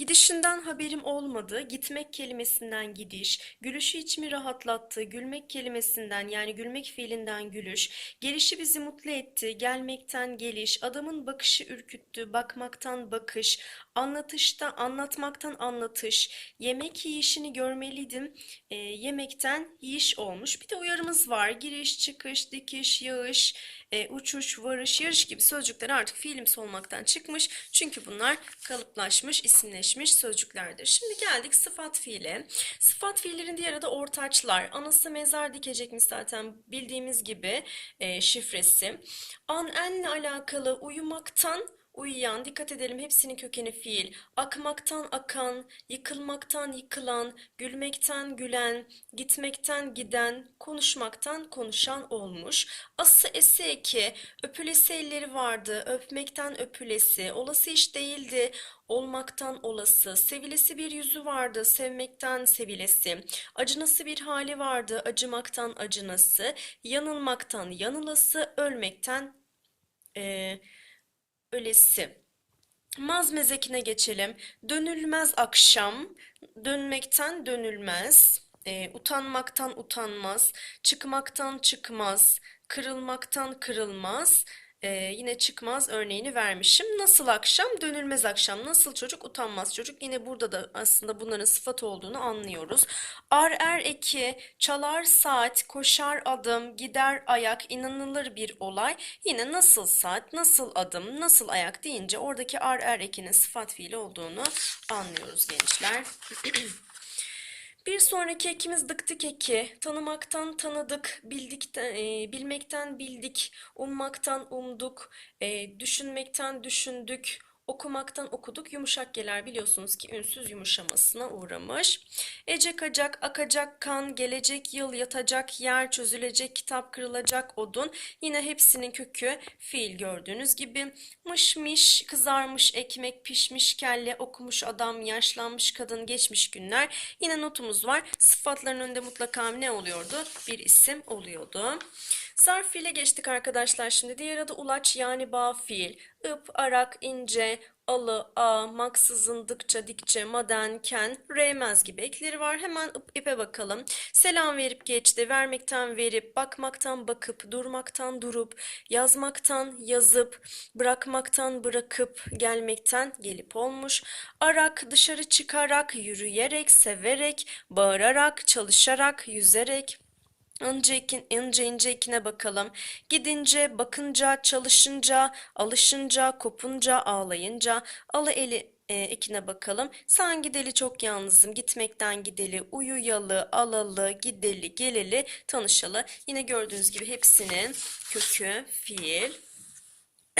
Gidişinden haberim olmadı. Gitmek kelimesinden gidiş, gülüşü içimi rahatlattı. Gülmek kelimesinden yani gülmek fiilinden gülüş, gelişi bizi mutlu etti. Gelmekten geliş, adamın bakışı ürküttü. Bakmaktan bakış, anlatışta anlatmaktan anlatış. Yemek yiyişini görmeliydim. Ee, yemekten yiyiş olmuş. Bir de uyarımız var. Giriş, çıkış, dikiş, yağış, e, uçuş, varış, yarış gibi sözcükler artık fiilimsi olmaktan çıkmış. Çünkü bunlar kalıplaşmış, isimleşmiş sözcüklerdir. Şimdi geldik sıfat fiile. Sıfat fiillerin diğer adı ortaçlar. Anası mezar dikecekmiş zaten bildiğimiz gibi e, şifresi. An enle alakalı uyumaktan Uyuyan, dikkat edelim hepsinin kökeni fiil. Akmaktan akan, yıkılmaktan yıkılan, gülmekten gülen, gitmekten giden, konuşmaktan konuşan olmuş. Ası esi eki, öpülesi elleri vardı, öpmekten öpülesi, olası iş değildi, olmaktan olası, sevilesi bir yüzü vardı, sevmekten sevilesi, acınası bir hali vardı, acımaktan acınası, yanılmaktan yanılası, ölmekten eee ölesi. Mazmezekine geçelim. Dönülmez akşam, dönmekten dönülmez, e, utanmaktan utanmaz, çıkmaktan çıkmaz, kırılmaktan kırılmaz, e, yine çıkmaz örneğini vermişim. Nasıl akşam? Dönülmez akşam. Nasıl çocuk? Utanmaz çocuk. Yine burada da aslında bunların sıfat olduğunu anlıyoruz. Ar er eki, çalar saat, koşar adım, gider ayak, inanılır bir olay. Yine nasıl saat, nasıl adım, nasıl ayak deyince oradaki ar er ekinin sıfat fiili olduğunu anlıyoruz gençler. Bir sonraki ekimiz dıktık eki. Tanımaktan tanıdık, bildikten, e, bilmekten bildik, ummaktan umduk, e, düşünmekten düşündük, okumaktan okuduk. Yumuşak geler biliyorsunuz ki ünsüz yumuşamasına uğramış. Ecek acak, akacak kan, gelecek yıl, yatacak yer, çözülecek kitap, kırılacak odun. Yine hepsinin kökü fiil gördüğünüz gibi. Mışmış, kızarmış ekmek, pişmiş kelle, okumuş adam, yaşlanmış kadın, geçmiş günler. Yine notumuz var. Sıfatların önünde mutlaka ne oluyordu? Bir isim oluyordu. Zarf fiile geçtik arkadaşlar şimdi. Diğer adı ulaç yani bağ fiil. Ip, arak, ince, alı, a, maksızın, dıkça, dikçe, maden, ken, reymez gibi ekleri var. Hemen ip, ipe bakalım. Selam verip geçti, vermekten verip, bakmaktan bakıp, durmaktan durup, yazmaktan yazıp, bırakmaktan bırakıp, gelmekten gelip olmuş. Arak, dışarı çıkarak, yürüyerek, severek, bağırarak, çalışarak, yüzerek, Önce, ikin, önce ince ikine bakalım. Gidince, bakınca, çalışınca, alışınca, kopunca, ağlayınca, alı eli e, ekine bakalım. Sen gideli çok yalnızım. Gitmekten gideli, uyuyalı, alalı, gideli, geleli, tanışalı. Yine gördüğünüz gibi hepsinin kökü fiil.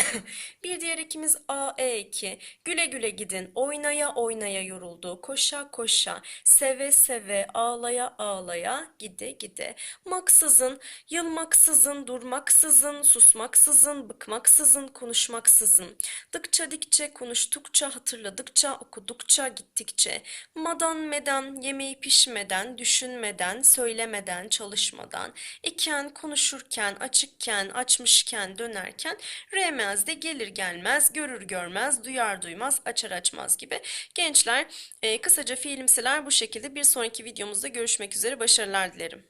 Bir diğer ekimiz AE2. Güle güle gidin. Oynaya oynaya yoruldu. Koşa koşa. Seve seve. Ağlaya ağlaya. Gide gide. Maksızın. Yılmaksızın. Durmaksızın. Susmaksızın. Bıkmaksızın. Konuşmaksızın. Dıkça dikçe. Konuştukça. Hatırladıkça. Okudukça. Gittikçe. Madan meden. Yemeği pişmeden. Düşünmeden. Söylemeden. Çalışmadan. iken konuşurken. Açıkken. Açmışken. Dönerken. Remez de gelir gelmez, görür görmez, duyar duymaz, açar açmaz gibi. Gençler e, kısaca fiilimseler bu şekilde bir sonraki videomuzda görüşmek üzere başarılar dilerim.